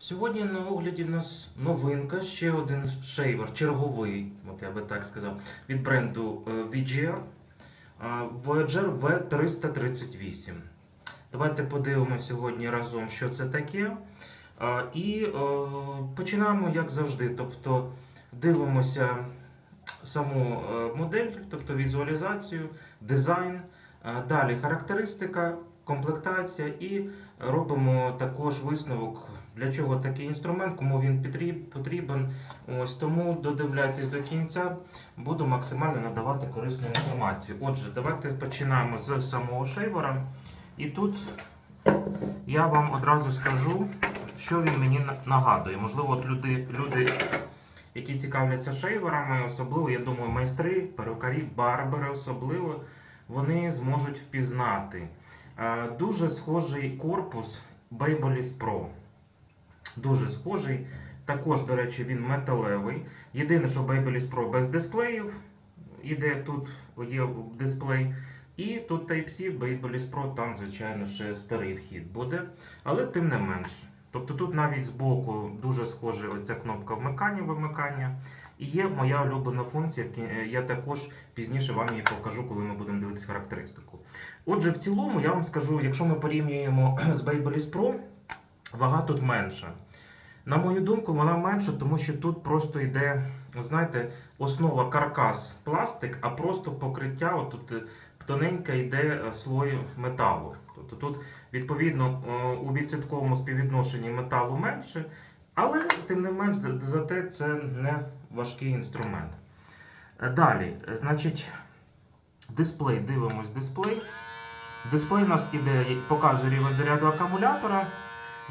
Сьогодні на огляді в нас новинка, ще один шейвер, черговий, от я би так сказав, від бренду е, VGR. Voyager V338. Давайте подивимося сьогодні разом, що це таке. І е, починаємо, як завжди. Тобто дивимося саму е, модель, тобто візуалізацію, дизайн, далі характеристика, комплектація і робимо також висновок, для чого такий інструмент, кому він потрібен. Ось тому додивляйтесь до кінця, буду максимально надавати корисну інформацію. Отже, давайте починаємо з самого шейвера. І тут я вам одразу скажу, що він мені нагадує. Можливо, от люди, люди які цікавляться шейверами, особливо, я думаю, майстри, перукарі, барбери особливо, вони зможуть впізнати. Е, Дуже схожий корпус Babyliss Pro. Дуже схожий. Також, до речі, він металевий. Єдине, що Babyliss Pro без дисплеїв. Іде тут є дисплей. І тут Type-C, Babyliss Pro, там, звичайно, ще старий вхід буде. Але тим не менш. Тобто тут навіть збоку дуже схожа оця кнопка вмикання вимикання. І є моя улюблена функція, е, я також пізніше вам її покажу, коли ми будемо дивитися характеристику. Отже, в цілому я вам скажу, якщо ми порівнюємо з Babyliss Pro, вага тут менша. На мою думку, вона менша, тому що тут просто йде, от знаєте, основа каркас пластик, а просто покриття, от тут е, тоненька йде е, слой металу. Тобто тут, відповідно, е, у відсотковому співвідношенні металу менше, але тим не менш, зате це не важкий інструмент. Далі, значить, дисплей, дивимось дисплей. Дисплей у нас іде, показує рівень заряду акумулятора.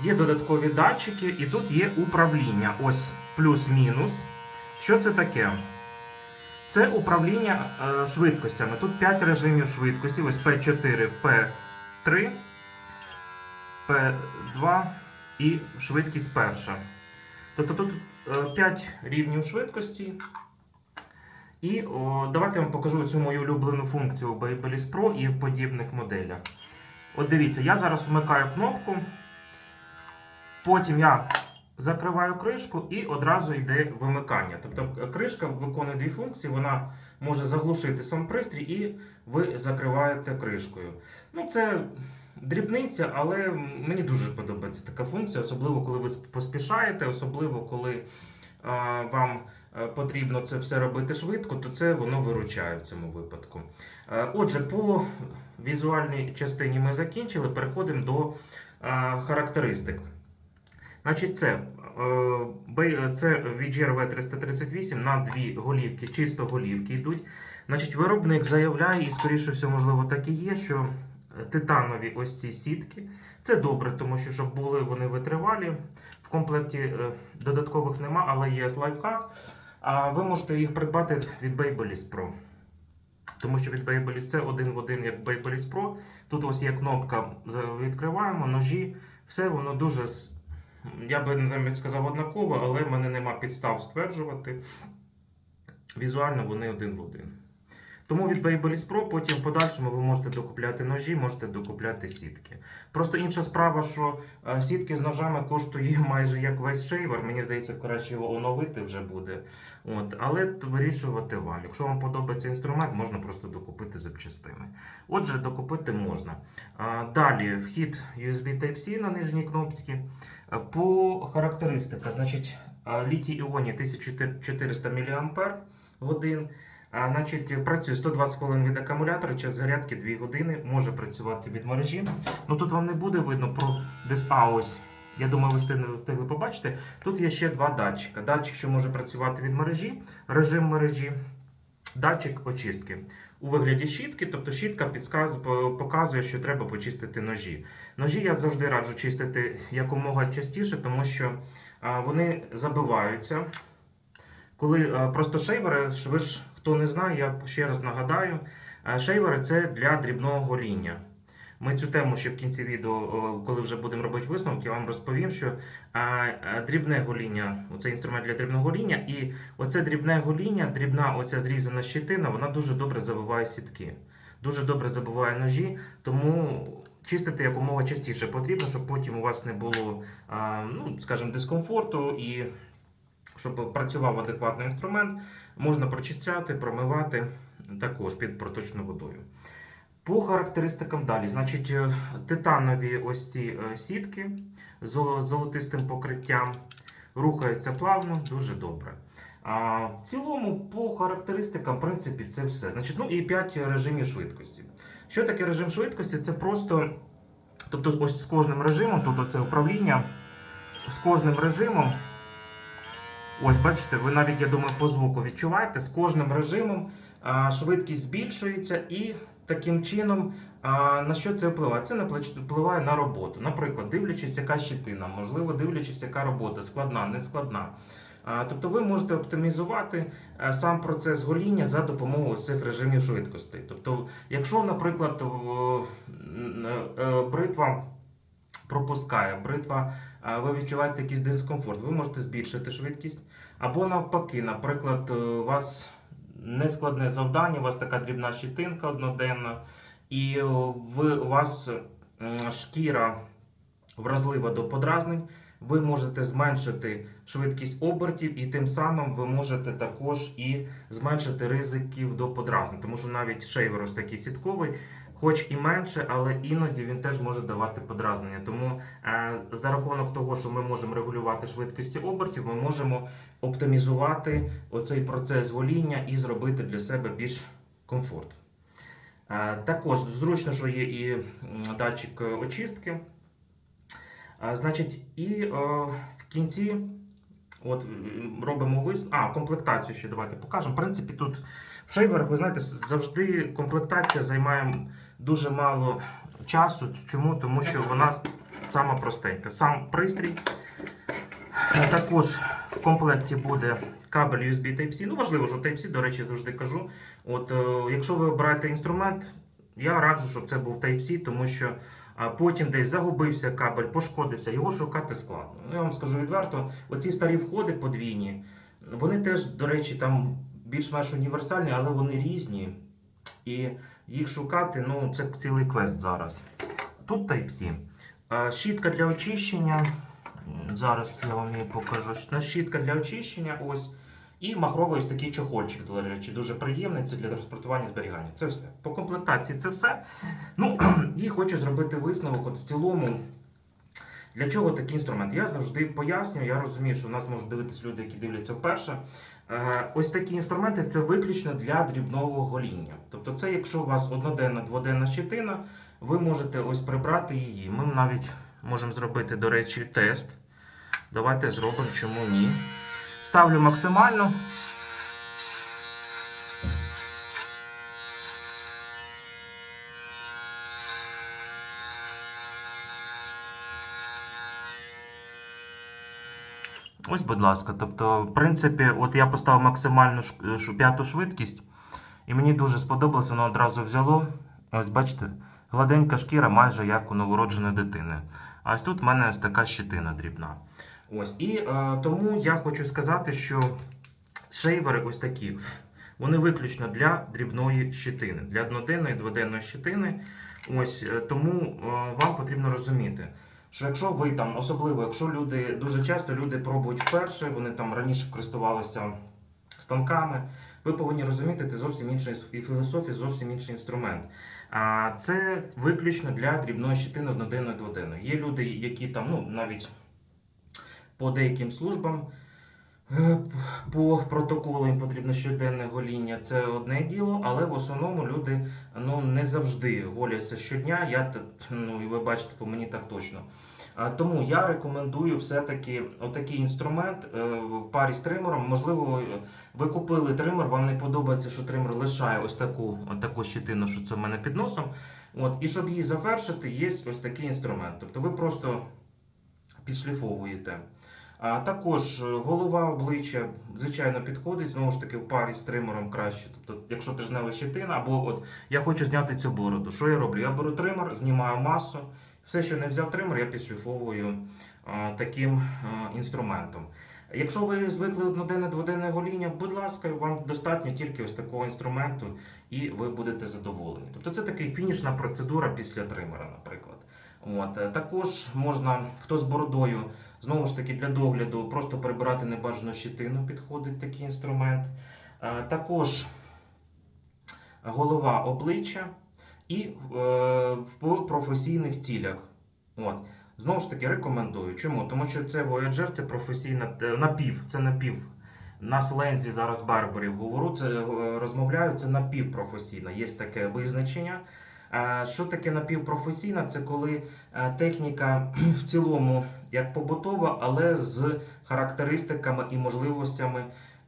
Є додаткові датчики, і тут є управління. Ось плюс-мінус. Що це таке? Це управління е, швидкостями. Тут 5 режимів швидкості. Ось P4, P3, P2 і швидкість перша. Тобто тут 5 рівнів швидкості. І о, давайте я вам покажу цю мою улюблену функцію у Babyliss Pro і в подібних моделях. От дивіться, я зараз вмикаю кнопку. Потім я закриваю кришку і одразу йде вимикання. Тобто кришка виконує дві функції, вона може заглушити сам пристрій і ви закриваєте кришкою. Ну, це дрібниця, але мені дуже подобається така функція, особливо коли ви поспішаєте, особливо коли а, вам е, потрібно це все робити швидко, то це воно виручає в цьому випадку. Е, Отже, по візуальній частині ми закінчили, переходимо до е, характеристик. Значить, це, е, це VGR V338 на дві голівки, чисто голівки йдуть. Значить, виробник заявляє, і скоріше всього, можливо, так і є, що е, титанові ось ці сітки. Це добре, тому що щоб були вони витривалі. В комплекті е, додаткових нема, але є лайфхак. А ви можете їх придбати від Babyliss Pro. Тому що від Babyliss це один в один як Babyliss Pro. Тут ось є кнопка, відкриваємо, ножі. Все воно дуже, я би навіть сказав однаково, але в мене нема підстав стверджувати. Візуально вони один в один. Тому від Babyliss Pro потім в подальшому ви можете докупляти ножі, можете докупляти сітки. Просто інша справа, що е, сітки з ножами коштує майже як весь шейвер. Мені здається, краще його оновити вже буде. От, але вирішувати вам. Якщо вам подобається інструмент, можна просто докупити запчастини. Отже, докупити можна. Далі вхід USB Type-C на нижній кнопці. По характеристиках, значить, літій іоні 1400 мАч. А, значить, працює 120 хвилин від акумулятора, час зарядки 2 години, може працювати від мережі. Ну тут вам не буде видно про дис... А, ось. Я думаю, ви встигли, встигли побачити. Тут є ще два датчика. Датчик, що може працювати від мережі, режим мережі, датчик очистки. У вигляді щітки, тобто щітка показує, що треба почистити ножі. Ножі я завжди раджу чистити якомога частіше, тому що а, вони забиваються. Коли а, просто шейвери, ви ж хто не знає, я ще раз нагадаю, а, шейвери це для дрібного гоління. Ми цю тему ще в кінці відео, коли вже будемо робити висновки, я вам розповім, що а, а, дрібне гоління, це інструмент для дрібного гоління, і оце дрібне гоління, дрібна оця зрізана щитина, вона дуже добре забиває сітки, дуже добре забиває ножі, тому чистити якомога частіше потрібно, щоб потім у вас не було, ну, скажімо, дискомфорту і щоб працював адекватний інструмент, можна прочищати, промивати також під проточною водою. По характеристикам далі, значить, е, титанові ось ці е, сітки з золотистим покриттям рухаються плавно, дуже добре. А в цілому, по характеристикам, в принципі, це все. Значить, ну і 5 режимів швидкості. Що таке режим швидкості? Це просто, тобто, ось з кожним режимом, тут оце управління, з кожним режимом. Ось, бачите, ви навіть, я думаю, по звуку відчуваєте, з кожним режимом швидкість збільшується і таким чином на що це впливає? Це впливає на роботу. Наприклад, дивлячись, яка щитина, можливо, дивлячись, яка робота, складна, не складна. А, Тобто ви можете оптимізувати е, сам процес гоління за допомогою цих режимів швидкості. Тобто, якщо, наприклад, н- е, бритва пропускає, бритва, е, ви відчуваєте якийсь дискомфорт, ви можете збільшити швидкість. Або навпаки, наприклад, е, у вас нескладне завдання, у вас така дрібна щитинка одноденна, і е, ви, у вас шкіра вразлива до подразнень, ви можете зменшити швидкість обертів, і тим самим ви можете також і зменшити ризиків до подразнень. Тому що навіть шейвер ось такий сітковий, хоч і менше, але іноді він теж може давати подразнення. Тому е, за рахунок того, що ми можемо регулювати швидкості обертів, ми можемо оптимізувати оцей процес гоління і зробити для себе більш комфорт. Е, Також зручно, що є і датчик е, очистки. Значить, і в кінці от, робимо вис... А, комплектацію ще давайте покажемо. В принципі, тут в шейверах, ви знаєте, завжди комплектація займає дуже мало часу. Чому? Тому що вона сама простенька. Сам пристрій. Е, Також в комплекті буде кабель USB Type-C. Ну, важливо, що Type-C, до речі, завжди кажу. От, е, якщо ви обираєте інструмент, я раджу, щоб це був Type-C, тому що а потім десь загубився кабель, пошкодився, його шукати складно. Ну, я вам скажу відверто, оці старі входи подвійні, вони теж, до речі, там більш-менш універсальні, але вони різні. І їх шукати, ну, це цілий квест зараз. Тут Type-C. Е, Щітка для очищення. Зараз я вам її покажу. Щітка для очищення ось. І махровий ось такий чохольчик, до речі, дуже приємний. Це для транспортування зберігання. Це все. По комплектації це все. Ну, і хочу зробити висновок. От в цілому, для чого такий інструмент? Я завжди пояснюю, я розумію, що у нас можуть дивитися люди, які дивляться вперше. Е, Ось такі інструменти це виключно для дрібного гоління. Тобто, це якщо у вас одноденна, дводенна щитина, ви можете ось прибрати її. Ми навіть можемо зробити, до речі, тест. Давайте зробимо, чому ні. Ставлю максимально. Ось, будь ласка. Тобто, в принципі, от я поставив максимальну ш- п'яту швидкість, і мені дуже сподобалось, воно одразу взяло. Ось бачите, гладенька шкіра, майже як у новородженої дитини. А ось тут в мене ось така щитина дрібна. Ось. І е, тому я хочу сказати, що шейвери ось такі. Вони виключно для дрібної щитини, для одноденної, дводенної щитини. Ось е, тому е, вам потрібно розуміти, що якщо ви там, особливо, якщо люди дуже часто люди пробують вперше, вони там раніше користувалися станками, ви повинні розуміти, це зовсім інша філософія, зовсім інший інструмент. А це виключно для дрібної щитини одноденної дводенної. Є люди, які там, ну навіть по деяким службам. Е, По протоколу їм потрібно щоденне гоління, це одне діло, але в основному люди ну, не завжди голяться щодня. Я ну, і ви бачите, по мені так точно. Тому я рекомендую все-таки отакий інструмент е, в парі з тримером. Можливо, ви купили тример, вам не подобається, що тример лишає ось таку, от таку щитину, що це в мене під носом. От, і щоб її завершити, є ось такий інструмент. Тобто ви просто підшліфовуєте. А також е, голова обличчя, звичайно, підходить, знову ж таки, в парі з тримером краще. Тобто, якщо тижнева щетина, або от я хочу зняти цю бороду. Що я роблю? Я беру тример, знімаю масу. Все, що не взяв тример, я підшліфовую а, таким а, інструментом. Якщо ви звикли одноденне дводенне гоління, будь ласка, вам достатньо тільки ось такого інструменту, і ви будете задоволені. Тобто це такий фінішна процедура після тримера, наприклад. От. е, Також можна, хто з бородою, знову ж таки для догляду, просто прибирати небажану щитину, підходить такий інструмент. Е, Також голова обличчя і е, в професійних цілях. От. Знову ж таки, рекомендую. Чому? Тому що це Voyager, це професійна е, напів, це напів. На слензі зараз барберів говорю, це розмовляю, це напівпрофесійна. Є таке визначення. Що таке напівпрофесійна? Це коли техніка в цілому як побутова, але з характеристиками і можливостями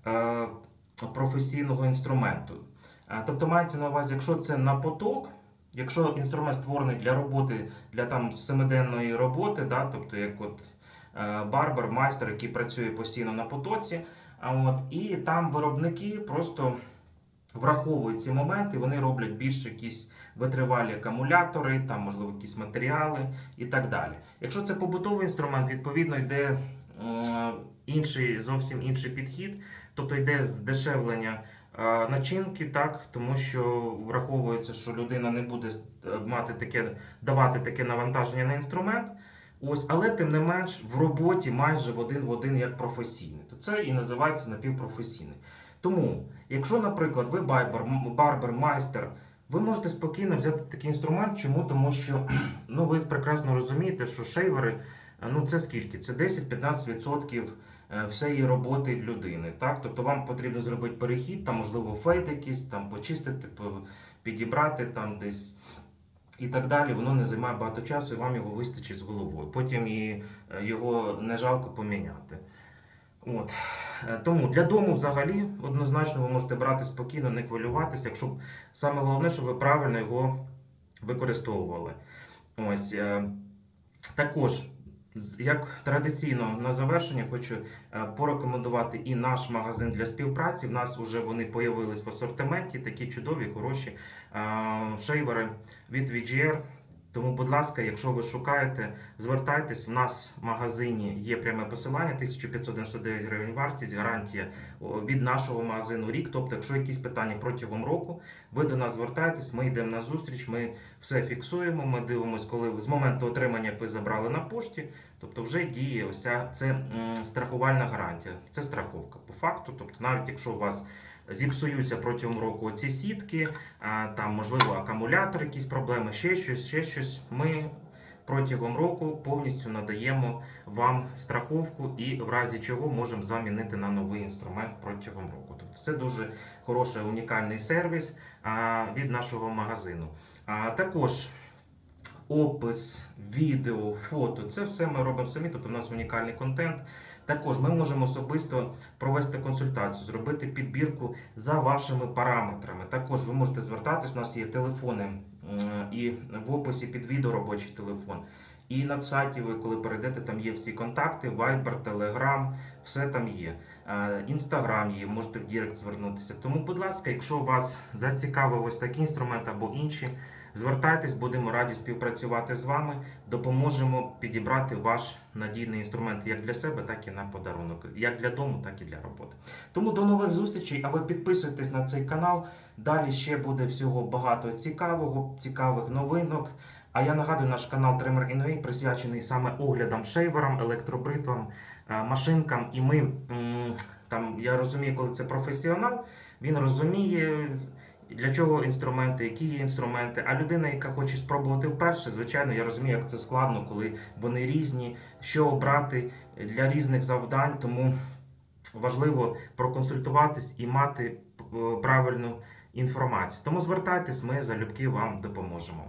е, професійного інструменту. Е, Тобто мається на увазі, якщо це на поток, якщо інструмент створений для роботи, для там семиденної роботи, да, тобто як от е, барбер, майстер, який працює постійно на потоці, от, і там виробники просто враховують ці моменти, вони роблять більш якісь витривалі акумулятори, там, можливо, якісь матеріали і так далі. Якщо це побутовий інструмент, відповідно йде інший, зовсім інший підхід, тобто йде здешевлення начинки, так, тому що враховується, що людина не буде е, мати таке, давати таке навантаження на інструмент. Ось, але тим не менш в роботі майже в один в один як професійний. То це і називається напівпрофесійний. Тому, якщо, наприклад, ви барбер, барбер, майстер, ви можете спокійно взяти такий інструмент. Чому? Тому що ну, ви прекрасно розумієте, що шейвери е, ну це скільки? Це 10-15% е, всієї роботи людини. Так? Тобто вам потрібно зробити перехід, там, можливо, фейт якийсь, там, почистити, підібрати там десь. І так далі, воно не займає багато часу, і вам його вистачить з головою. Потім е, його не жалко поміняти. От. Е, Тому для дому взагалі однозначно ви можете брати спокійно, не хвилюватися, якщо саме головне, щоб ви правильно його використовували. Ось. е, Також, як традиційно на завершення, хочу е, порекомендувати і наш магазин для співпраці. В нас вже вони появились в асортименті, такі чудові, хороші шейвери від VGR. Тому, будь ласка, якщо ви шукаєте, звертайтесь. У нас в магазині є пряме посилання, 1599 гривень вартість, гарантія від нашого магазину рік. Тобто, якщо якісь питання протягом року, ви до нас звертаєтесь, ми йдемо на зустріч, ми все фіксуємо. Ми дивимося, коли з моменту отримання, ви забрали на пошті. Тобто, вже діє ось ця це страхувальна гарантія. Це страховка по факту. Тобто, навіть якщо у вас зіпсуються протягом року ці сітки, там можливо акумулятор, якісь проблеми, ще щось, ще щось. Ми протягом року повністю надаємо вам страховку і в разі чого можемо замінити на новий інструмент протягом року. Тобто це дуже хороший унікальний сервіс від нашого магазину. А, також опис, відео, фото це все ми робимо самі. Тобто, у нас унікальний контент. Також ми можемо особисто провести консультацію, зробити підбірку за вашими параметрами. Також ви можете звертатись, у нас є телефони і в описі під відео робочий телефон. І на сайті ви, коли перейдете, там є всі контакти, Viber, Telegram, все там є. Інстаграм є, можете в Дірект звернутися. Тому, будь ласка, якщо вас зацікавив ось такий інструмент або інші, звертайтесь, будемо раді співпрацювати з вами. Допоможемо підібрати ваш надійний інструмент як для себе, так і на подарунок, як для дому, так і для роботи. Тому до нових зустрічей, а ви підписуйтесь на цей канал. Далі ще буде всього багато цікавого, цікавих новинок. А я нагадую, наш канал Trimmer Innovate присвячений саме оглядам шейверам, електробритвам, е, машинкам. І ми там я розумію, коли це професіонал, він розуміє. Для чого інструменти, які є інструменти? А людина, яка хоче спробувати вперше, звичайно, я розумію, як це складно, коли вони різні, що обрати для різних завдань. Тому важливо проконсультуватись і мати е, правильну інформацію. Тому звертайтесь, ми залюбки вам допоможемо.